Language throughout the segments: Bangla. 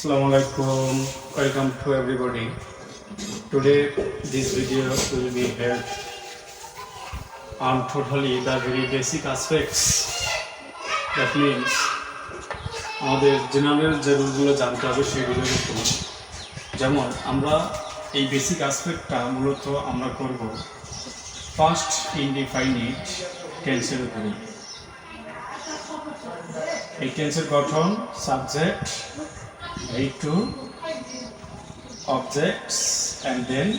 Assalamu alaikum. Welcome to everybody. Today this video will be held on totally the very basic aspects. That means আমাদের জেনারেল যে রুলগুলো জানতে হবে উপর যেমন আমরা এই বেসিক অ্যাসপেক্টটা মূলত আমরা করব ফার্স্ট ইনডিফাইনিট টেন্সের উপরে এই টেন্সের গঠন subject lead to objects and then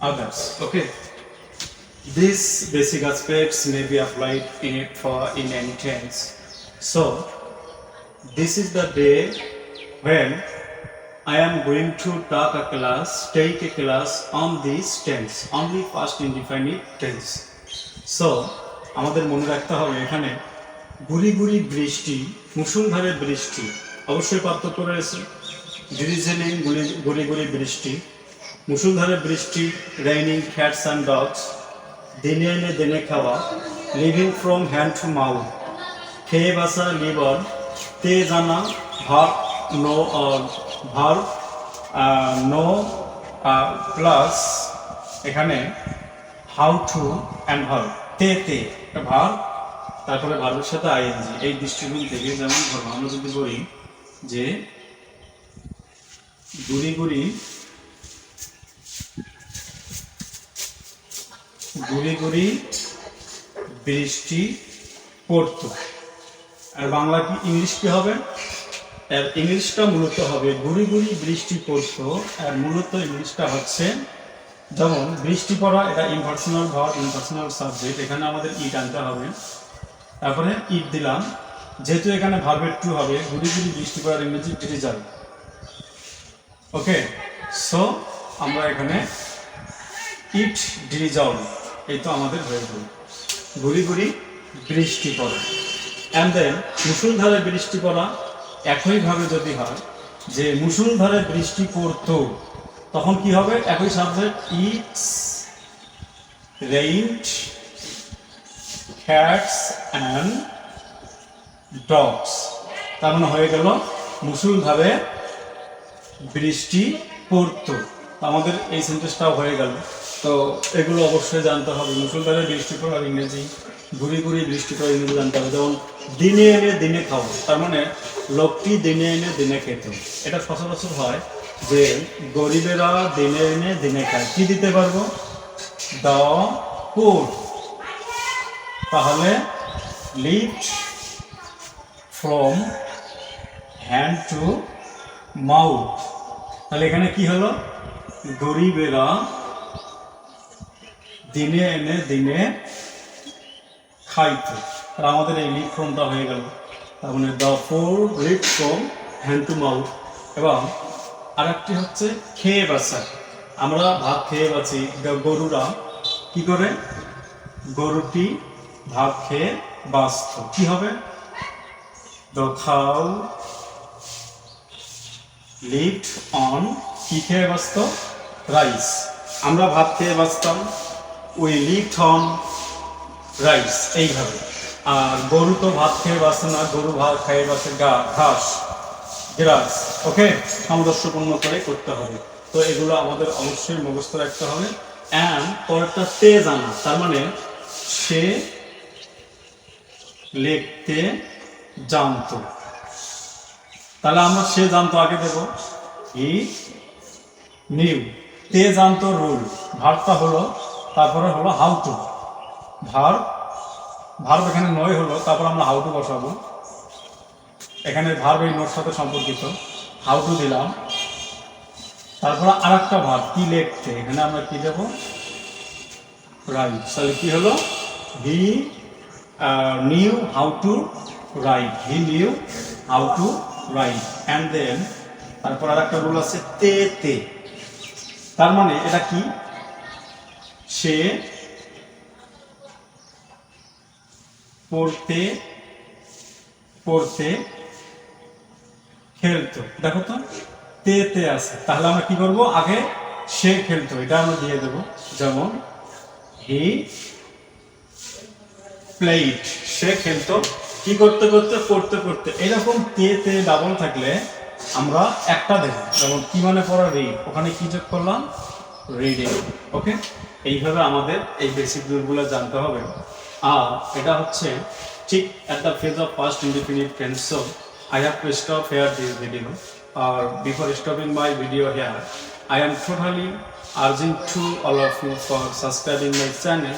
others okay these basic aspects may be applied in it for in any tense so this is the day when I am going to talk a class, take a class on this tense, only past indefinite tense. So, আমাদের মনে রাখতে হবে এখানে গুড়ি গুড়ি বৃষ্টি মুসুলধারে বৃষ্টি অবশ্যই পার্থক্য রয়েছে ডিরিজেলিং গুলি গুলি গুড়ি বৃষ্টি। মুসুলধারে বৃষ্টি রেইনিং ক্যাটস অ্যান্ড ডগস দিনে এনে দিনে খাওয়া living from hand to mouth খেয়ে বাসা লিভার তে জানা, ভার নো ভার নো প্লাস এখানে হাউ টু অ্যান্ড ভার তে তে ভার, তারপরে ভার্বের সাথে আইএনজি এই দৃষ্টিকোণ থেকে যেমন ধরো আমরা যদি বলি যে গুড়ি গুড়ি গুড়ি গুড়ি বৃষ্টি পড়তো। আর বাংলা কি ইংলিশ কি হবে? আর ইংলিশটা মূলত হবে গুড়ি গুড়ি বৃষ্টি পড়তো, আর মূলত ইংলিশটা হচ্ছে যেমন বৃষ্টি পড়া, এটা ইনভার্সনাল ভার ইনভার্সনাল সাবজেক্ট এখানে আমাদের ইট আনতে হবে। তারপরে ইট দিলাম। যেহেতু এখানে ভার্বের টু হবে গুড়ি গুড়ি বৃষ্টি পড়ার ইংরেজি ডিরিজাল ওকে সো আমরা এখানে ইট ডিরিজাল এই তো আমাদের হয়ে গেল। গুড়ি বৃষ্টি পড়া। অ্যান্ড দেন মুসুলধারে বৃষ্টি পড়া একইভাবে যদি হয়, যে মুসুলধারে বৃষ্টি পড়তো, তখন কি হবে? একই subject it's rained cats and dogs. তার মানে হয়ে গেল মুসুলধারে বৃষ্টি, পড়তো। আমাদের এই সেন্টেন্সটাও হয়ে গেল। তো এগুলো অবশ্যই জানতে হবে। মুসুলধারে বৃষ্টি পড়ার ইংরেজি, ঘুরি ঘুরি বৃষ্টি পড়ার ইংরেজি জানতে হবে। যেমন, দিনে এনে দিনে খাব তার মানে লোকটি দিনে এনে দিনে খেত। এটা সচরাচর হয় যে গরিবেরা দিনে এনে দিনে খায়। কি দিতে পারব? দ্য পুর তাহলে lift from hand to mouth তাহলে এখানে কি হলো? গরিবেরা দিনে এনে দিনে খাইতো। আর আমাদের এই লিপ ফ্রমটা হয়ে গেল। তার মানে the poor live from hand to mouth এবং আরেকটি হচ্ছে খেয়ে বাঁচা। আমরা ভাত খেয়ে বাঁচি। গরুরা কি করে? গরুটি ভাত খেয়ে বাঁচত। কি হবে? দ্য খাও লিভড অন কি খেয়ে বাঁচত রাইস আমরা ভাত খেয়ে বাঁচতাম উই লিভড অন রাইস এইভাবে। আর গরু তো ভাত খেয়ে বাঁচে না, গরু ভাত খেয়ে বাঁচে গা, ঘাস, গ্রাস। ওকে সামঞ্জস্যপূর্ণ করে করতে হবে। তো এগুলো আমাদের অবশ্যই মুখস্থ রাখতে হবে। অ্যান্ড পরেরটা তে জানা, তার মানে সে লিখতে জানতো। তাহলে আমরা সে জানতো আগে দেব। ই, নিউ। তে জানতো রুল। ভারটা হলো, তারপরে হলো হাউটু ভার ভার্ব এখানে নয় হলো, তারপর আমরা হাউটু বসাবো। এখানে ভার্ব এই নোট সাথে সম্পর্কিত। হাউটু দিলাম। তারপর আর একটা ভার্ব কি লিখতে? এখানে আমরা কি দেব? রাইট তাহলে কি হলো? He knew how to write he knew how to write and then তারপর আর একটা রুল আছে, তে তে। তার মানে এটা কি? সে পড়তে পড়তে খেলতো। দেখো তো, তে তে আছে। তাহলে আমরা কি করব? আগে সে খেলতো। এটা আমরা দিয়ে দেবো। যেমন হি প্লেট সে খেলতো। কি করতে করতে করতে করতে এরকম তে তে ডাবল থাকলে আমরা একটা দেখব যেমন কি মানে পড়া রিড ওখানে কি চেক করলাম? রিডিং ওকে এইভাবে আমাদের এই বেসিক রুলগুলো জানতে হবে। আর এটা হচ্ছে ঠিক at the phase of first independent friends I have to stop here this video R before stopping my video here I am totally urging to all of you for subscribing my channel